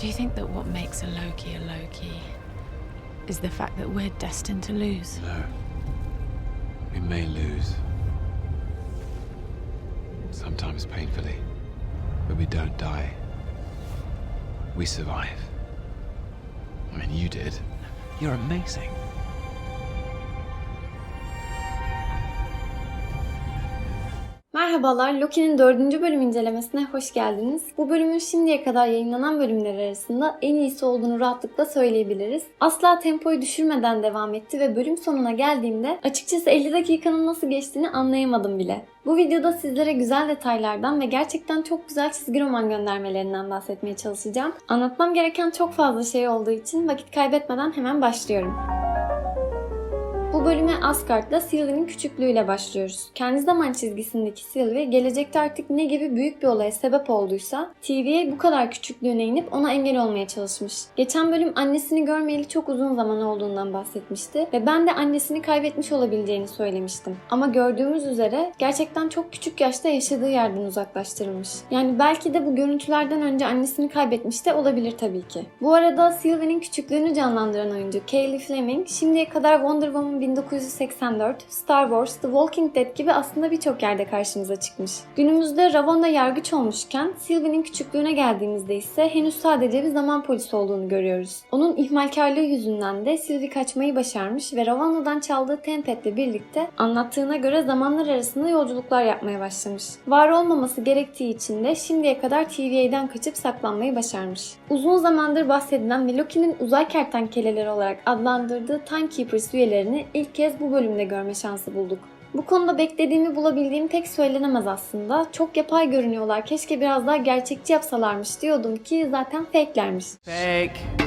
Do you think that what makes a Loki a Loki is the fact that we're destined to lose? No. We may lose. Sometimes painfully. But we don't die. We survive. I mean, you did. You're amazing. Merhabalar, Loki'nin dördüncü bölüm incelemesine hoş geldiniz. Bu bölümün şimdiye kadar yayınlanan bölümler arasında en iyisi olduğunu rahatlıkla söyleyebiliriz. Asla tempoyu düşürmeden devam etti ve bölüm sonuna geldiğimde açıkçası 50 dakikanın nasıl geçtiğini anlayamadım bile. Bu videoda sizlere güzel detaylardan ve gerçekten çok güzel çizgi roman göndermelerinden bahsetmeye çalışacağım. Anlatmam gereken çok fazla şey olduğu için vakit kaybetmeden hemen başlıyorum. Bu bölüme Asgard'da Sylvie'nin küçüklüğüyle başlıyoruz. Kendi zaman çizgisindeki Sylvie gelecekte artık ne gibi büyük bir olaya sebep olduysa TV'ye bu kadar küçüklüğüne inip ona engel olmaya çalışmış. Geçen bölüm annesini görmeyeli çok uzun zaman olduğundan bahsetmişti ve ben de annesini kaybetmiş olabileceğini söylemiştim. Ama gördüğümüz üzere gerçekten çok küçük yaşta yaşadığı yerden uzaklaştırılmış. Yani belki de bu görüntülerden önce annesini kaybetmiş de olabilir tabii ki. Bu arada Sylvie'nin küçüklüğünü canlandıran oyuncu Kaylee Fleming şimdiye kadar Wonder Woman 1984, Star Wars, The Walking Dead gibi aslında birçok yerde karşımıza çıkmış. Günümüzde Ravonna yargıç olmuşken Sylvie'nin küçüklüğüne geldiğimizde ise henüz sadece bir zaman polisi olduğunu görüyoruz. Onun ihmalkarlığı yüzünden de Sylvie kaçmayı başarmış ve Ravonna'dan çaldığı Tempest'le birlikte anlattığına göre zamanlar arasında yolculuklar yapmaya başlamış. Var olmaması gerektiği için de şimdiye kadar TVA'den kaçıp saklanmayı başarmış. Uzun zamandır bahsedilen ve Loki'nin uzay kertenkeleleri olarak adlandırdığı Timekeepers üyelerini kez bu bölümde görme şansı bulduk. Bu konuda beklediğimi bulabildiğim pek söylenemez aslında. Çok yapay görünüyorlar. Keşke biraz daha gerçekçi yapsalarmış diyordum ki zaten fake'lermiş. Fake.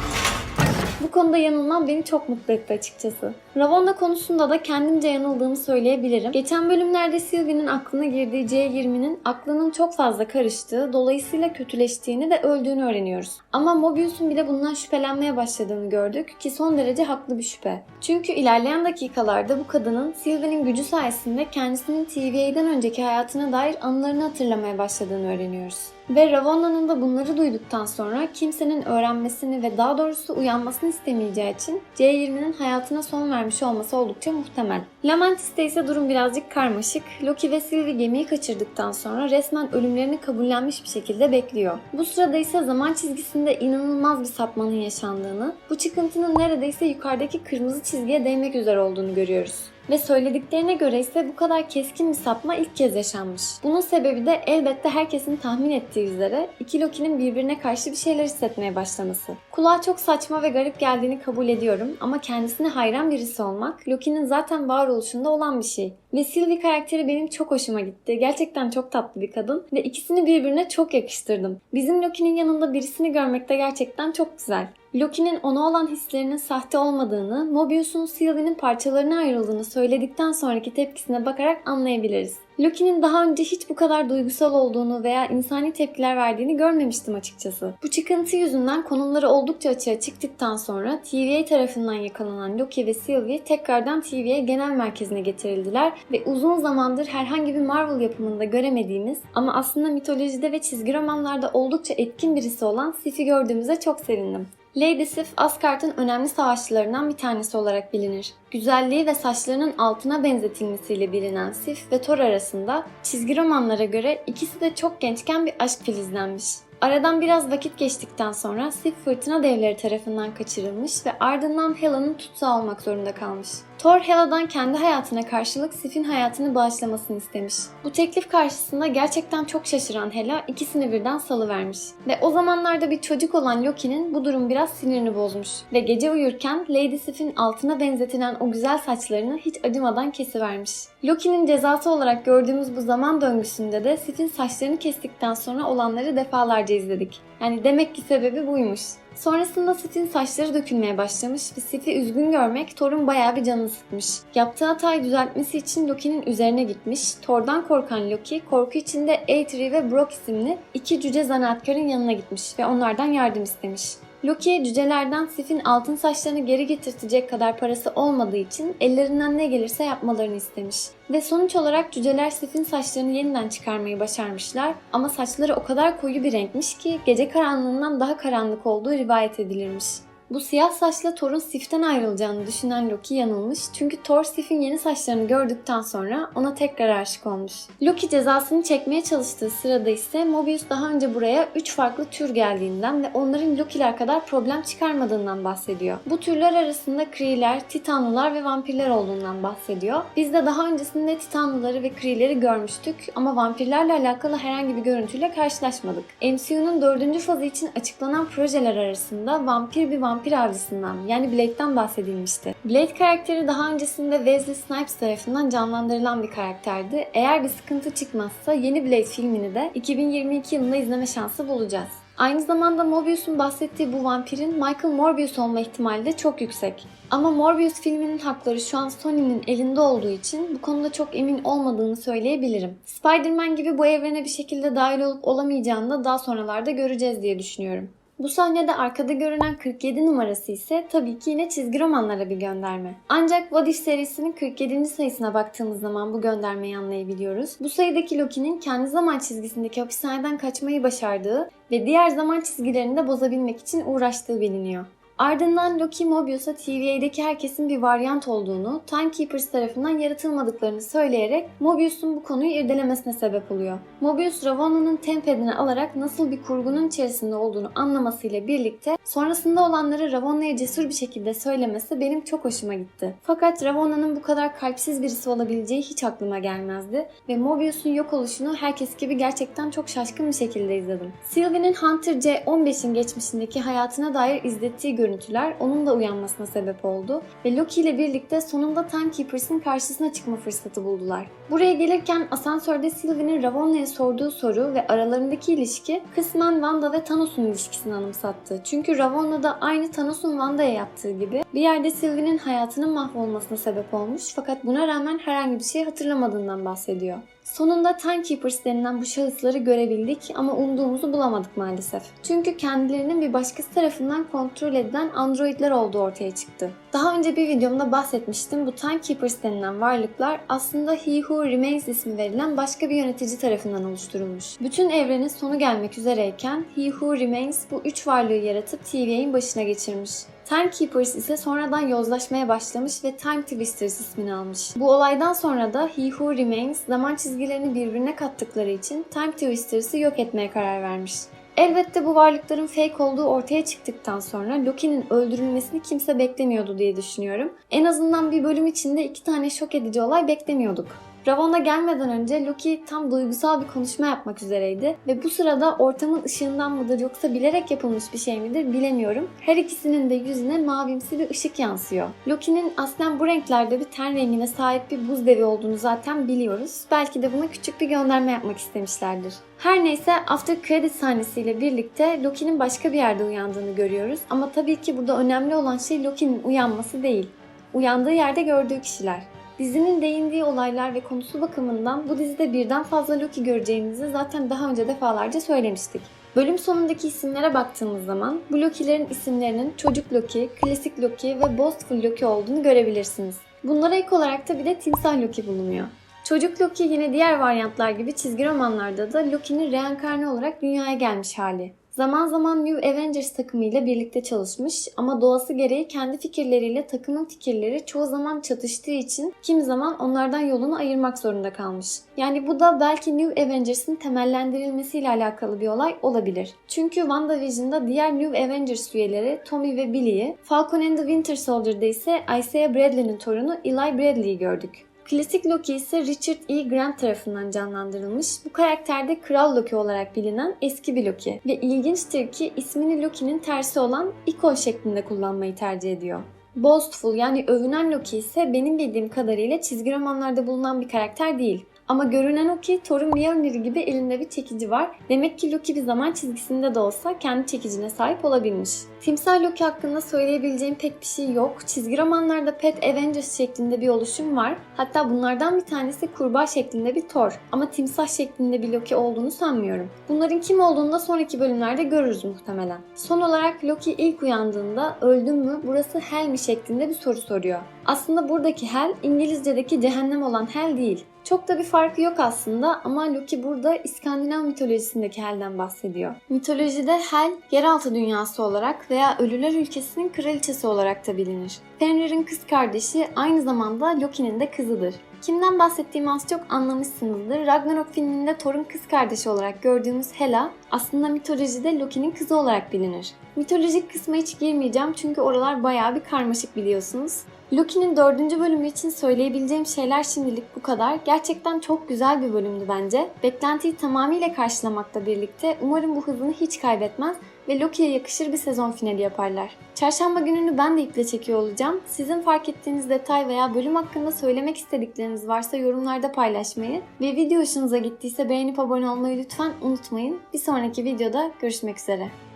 Konuda yanılmam beni çok mutlu etti açıkçası. Ravonna konusunda da kendimce yanıldığımı söyleyebilirim. Geçen bölümlerde Sylvie'nin aklına girdiği C20'nin aklının çok fazla karıştığı, dolayısıyla kötüleştiğini ve öldüğünü öğreniyoruz. Ama Mobius'un bile bundan şüphelenmeye başladığını gördük ki son derece haklı bir şüphe. Çünkü ilerleyen dakikalarda bu kadının Sylvie'nin gücü sayesinde kendisinin TVA'den önceki hayatına dair anılarını hatırlamaya başladığını öğreniyoruz. Ve Ravonna'nın da bunları duyduktan sonra kimsenin öğrenmesini ve daha doğrusu uyanmasını istemeyeceği için C20'nin hayatına son vermiş olması oldukça muhtemel. Lamentis'te ise durum birazcık karmaşık. Loki ve Sylvie gemiyi kaçırdıktan sonra resmen ölümlerini kabullenmiş bir şekilde bekliyor. Bu sırada ise zaman çizgisinde inanılmaz bir sapmanın yaşandığını, bu çıkıntının neredeyse yukarıdaki kırmızı çizgiye değmek üzere olduğunu görüyoruz. Ve söylediklerine göre ise bu kadar keskin bir sapma ilk kez yaşanmış. Bunun sebebi de elbette herkesin tahmin ettiği üzere iki Loki'nin birbirine karşı bir şeyler hissetmeye başlaması. Kulağa çok saçma ve garip geldiğini kabul ediyorum ama kendisine hayran birisi olmak Loki'nin zaten varoluşunda olan bir şey. Ve Sylvie karakteri benim çok hoşuma gitti. Gerçekten çok tatlı bir kadın ve ikisini birbirine çok yakıştırdım. Bizim Loki'nin yanında birisini görmek de gerçekten çok güzel. Loki'nin ona olan hislerinin sahte olmadığını, Mobius'un Sylvie'nin parçalarına ayrıldığını söyledikten sonraki tepkisine bakarak anlayabiliriz. Loki'nin daha önce hiç bu kadar duygusal olduğunu veya insani tepkiler verdiğini görmemiştim açıkçası. Bu çıkıntı yüzünden konumları oldukça açığa çıktıktan sonra TVA tarafından yakalanan Loki ve Sylvie tekrardan TVA genel merkezine getirildiler ve uzun zamandır herhangi bir Marvel yapımında göremediğimiz ama aslında mitolojide ve çizgi romanlarda oldukça etkin birisi olan Sif'i gördüğümüze çok sevindim. Lady Sif, Asgard'ın önemli savaşçılarından bir tanesi olarak bilinir. Güzelliği ve saçlarının altına benzetilmesiyle bilinen Sif ve Thor arasında çizgi romanlara göre ikisi de çok gençken bir aşk filizlenmiş. Aradan biraz vakit geçtikten sonra Sif fırtına devleri tarafından kaçırılmış ve ardından Hela'nın tutsağı olmak zorunda kalmış. Thor Hela'dan kendi hayatına karşılık Sif'in hayatını bağışlamasını istemiş. Bu teklif karşısında gerçekten çok şaşıran Hela ikisini birden salıvermiş. Ve o zamanlarda bir çocuk olan Loki'nin bu durum biraz sinirini bozmuş. Ve gece uyurken Lady Sif'in altına benzetilen o güzel saçlarını hiç acımadan kesivermiş. Loki'nin cezası olarak gördüğümüz bu zaman döngüsünde de Sif'in saçlarını kestikten sonra olanları defalarca izledik. Yani demek ki sebebi buymuş. Sonrasında Sif'in saçları dökülmeye başlamış ve Sif'i üzgün görmek Thor'un bayağı bir canını sıkmış. Yaptığı hatayı düzeltmesi için Loki'nin üzerine gitmiş. Thor'dan korkan Loki korku içinde Eitri ve Brock isimli iki cüce zanaatkarın yanına gitmiş ve onlardan yardım istemiş. Loki cücelerden Sif'in altın saçlarını geri getirtecek kadar parası olmadığı için ellerinden ne gelirse yapmalarını istemiş. Ve sonuç olarak cüceler Sif'in saçlarını yeniden çıkarmayı başarmışlar ama saçları o kadar koyu bir renkmiş ki gece karanlığından daha karanlık olduğu rivayet edilirmiş. Bu siyah saçlı Thor'un Sif'ten ayrılacağını düşünen Loki yanılmış çünkü Thor Sif'in yeni saçlarını gördükten sonra ona tekrar aşık olmuş. Loki cezasını çekmeye çalıştığı sırada ise Mobius daha önce buraya 3 farklı tür geldiğinden ve onların Loki'ler kadar problem çıkarmadığından bahsediyor. Bu türler arasında Kree'ler, Titanlılar ve vampirler olduğundan bahsediyor. Biz de daha öncesinde Titanlıları ve Kree'leri görmüştük ama vampirlerle alakalı herhangi bir görüntüyle karşılaşmadık. MCU'nun dördüncü fazı için açıklanan projeler arasında vampir bir vampir avcısından yani Blade'den bahsedilmişti. Blade karakteri daha öncesinde Wesley Snipes tarafından canlandırılan bir karakterdi. Eğer bir sıkıntı çıkmazsa yeni Blade filmini de 2022 yılında izleme şansı bulacağız. Aynı zamanda Mobius'un bahsettiği bu vampirin Michael Morbius olma ihtimali de çok yüksek. Ama Morbius filminin hakları şu an Sony'nin elinde olduğu için bu konuda çok emin olmadığını söyleyebilirim. Spider-Man gibi bu evrene bir şekilde dahil olup olamayacağını da daha sonralarda göreceğiz diye düşünüyorum. Bu sahnede arkada görünen 47 numarası ise tabii ki yine çizgi romanlara bir gönderme. Ancak What If serisinin 47. sayısına baktığımız zaman bu göndermeyi anlayabiliyoruz. Bu sayıdaki Loki'nin kendi zaman çizgisindeki hapishaneden kaçmayı başardığı ve diğer zaman çizgilerini de bozabilmek için uğraştığı biliniyor. Ardından Loki Mobius'a TVA'deki herkesin bir varyant olduğunu, Timekeepers tarafından yaratılmadıklarını söyleyerek Mobius'un bu konuyu irdelemesine sebep oluyor. Mobius Ravonna'nın tempedini alarak nasıl bir kurgunun içerisinde olduğunu anlamasıyla birlikte sonrasında olanları Ravonna'ya cesur bir şekilde söylemesi benim çok hoşuma gitti. Fakat Ravonna'nın bu kadar kalpsiz birisi olabileceği hiç aklıma gelmezdi ve Mobius'un yok oluşunu herkes gibi gerçekten çok şaşkın bir şekilde izledim. Sylvie'nin Hunter C15'in geçmişindeki hayatına dair izlettiği görüntüler onun da uyanmasına sebep oldu ve Loki ile birlikte sonunda Timekeepers'ın karşısına çıkma fırsatı buldular. Buraya gelirken asansörde Sylvie'nin Ravonna'ya sorduğu soru ve aralarındaki ilişki kısmen Wanda ve Thanos'un ilişkisini anımsattı. Çünkü Ravonna da aynı Thanos'un Wanda'ya yaptığı gibi bir yerde Sylvie'nin hayatının mahvolmasına sebep olmuş fakat buna rağmen herhangi bir şey hatırlamadığından bahsediyor. Sonunda Timekeepers denilen bu şahısları görebildik ama umduğumuzu bulamadık maalesef. Çünkü kendilerinin bir başkası tarafından kontrol edilen androidler olduğu ortaya çıktı. Daha önce bir videomda bahsetmiştim. Bu Timekeepers denilen varlıklar aslında He Who Remains ismi verilen başka bir yönetici tarafından oluşturulmuş. Bütün evrenin sonu gelmek üzereyken He Who Remains bu üç varlığı yaratıp TVA'nin başına geçirmiş. Timekeepers ise sonradan yozlaşmaya başlamış ve Time Twisters ismini almış. Bu olaydan sonra da He Who Remains zaman çizgilerini birbirine kattıkları için Time Twisters'ı yok etmeye karar vermiş. Elbette bu varlıkların fake olduğu ortaya çıktıktan sonra Loki'nin öldürülmesini kimse beklemiyordu diye düşünüyorum. En azından bir bölüm içinde iki tane şok edici olay beklemiyorduk. Ravonna gelmeden önce Loki tam duygusal bir konuşma yapmak üzereydi ve bu sırada ortamın ışığından mıdır yoksa bilerek yapılmış bir şey midir bilemiyorum. Her ikisinin de yüzüne mavimsi bir ışık yansıyor. Loki'nin aslen bu renklerde bir ten rengine sahip bir buz devi olduğunu zaten biliyoruz. Belki de buna küçük bir gönderme yapmak istemişlerdir. Her neyse after credit sahnesiyle birlikte Loki'nin başka bir yerde uyandığını görüyoruz ama tabii ki burada önemli olan şey Loki'nin uyanması değil. Uyandığı yerde gördüğü kişiler. Dizinin değindiği olaylar ve konusu bakımından bu dizide birden fazla Loki göreceğimizi zaten daha önce defalarca söylemiştik. Bölüm sonundaki isimlere baktığımız zaman bu Loki'lerin isimlerinin Çocuk Loki, Klasik Loki ve Boastful Loki olduğunu görebilirsiniz. Bunlara ek olarak da bir de Timsah Loki bulunuyor. Çocuk Loki yine diğer varyantlar gibi çizgi romanlarda da Loki'nin reenkarne olarak dünyaya gelmiş hali. Zaman zaman New Avengers takımıyla birlikte çalışmış ama doğası gereği kendi fikirleriyle takımın fikirleri çoğu zaman çatıştığı için kim zaman onlardan yolunu ayırmak zorunda kalmış. Yani bu da belki New Avengers'ın temellendirilmesiyle alakalı bir olay olabilir. Çünkü WandaVision'da diğer New Avengers üyeleri Tommy ve Billy'yi, Falcon and the Winter Soldier'da ise Isaiah Bradley'nin torunu Eli Bradley'i gördük. Klasik Loki ise Richard E. Grant tarafından canlandırılmış. Bu karakterde Kral Loki olarak bilinen eski bir Loki. Ve ilginçtir ki ismini Loki'nin tersi olan Iko şeklinde kullanmayı tercih ediyor. Boastful yani övünen Loki ise benim bildiğim kadarıyla çizgi romanlarda bulunan bir karakter değil. Ama görünen o ki Thor'un Mjolnir gibi elinde bir çekici var. Demek ki Loki bir zaman çizgisinde de olsa kendi çekicine sahip olabilmiş. Timsah Loki hakkında söyleyebileceğim pek bir şey yok. Çizgi romanlarda Pet Avengers şeklinde bir oluşum var. Hatta bunlardan bir tanesi kurbağa şeklinde bir Thor. Ama timsah şeklinde bir Loki olduğunu sanmıyorum. Bunların kim olduğunu da sonraki bölümlerde görürüz muhtemelen. Son olarak Loki ilk uyandığında öldüm mü burası hell mi şeklinde bir soru soruyor. Aslında buradaki hell İngilizce'deki cehennem olan hell değil. Çok da bir farkı yok aslında ama Loki burada İskandinav mitolojisindeki Hel'den bahsediyor. Mitolojide Hel, yeraltı dünyası olarak veya ölüler ülkesinin kraliçesi olarak da bilinir. Fenrir'in kız kardeşi aynı zamanda Loki'nin de kızıdır. Kimden bahsettiğimi az çok anlamışsınızdır. Ragnarok filminde Thor'un kız kardeşi olarak gördüğümüz Hela aslında mitolojide Loki'nin kızı olarak bilinir. Mitolojik kısma hiç girmeyeceğim çünkü oralar bayağı bir karmaşık biliyorsunuz. Loki'nin dördüncü bölümü için söyleyebileceğim şeyler şimdilik bu kadar. Gerçekten çok güzel bir bölümdü bence. Beklentiyi tamamıyla karşılamakla birlikte umarım bu hızını hiç kaybetmez ve Loki'ye yakışır bir sezon finali yaparlar. Çarşamba gününü ben de iple çekiyor olacağım. Sizin fark ettiğiniz detay veya bölüm hakkında söylemek istedikleriniz varsa yorumlarda paylaşmayı ve video hoşunuza gittiyse beğenip abone olmayı lütfen unutmayın. Bir sonraki videoda görüşmek üzere.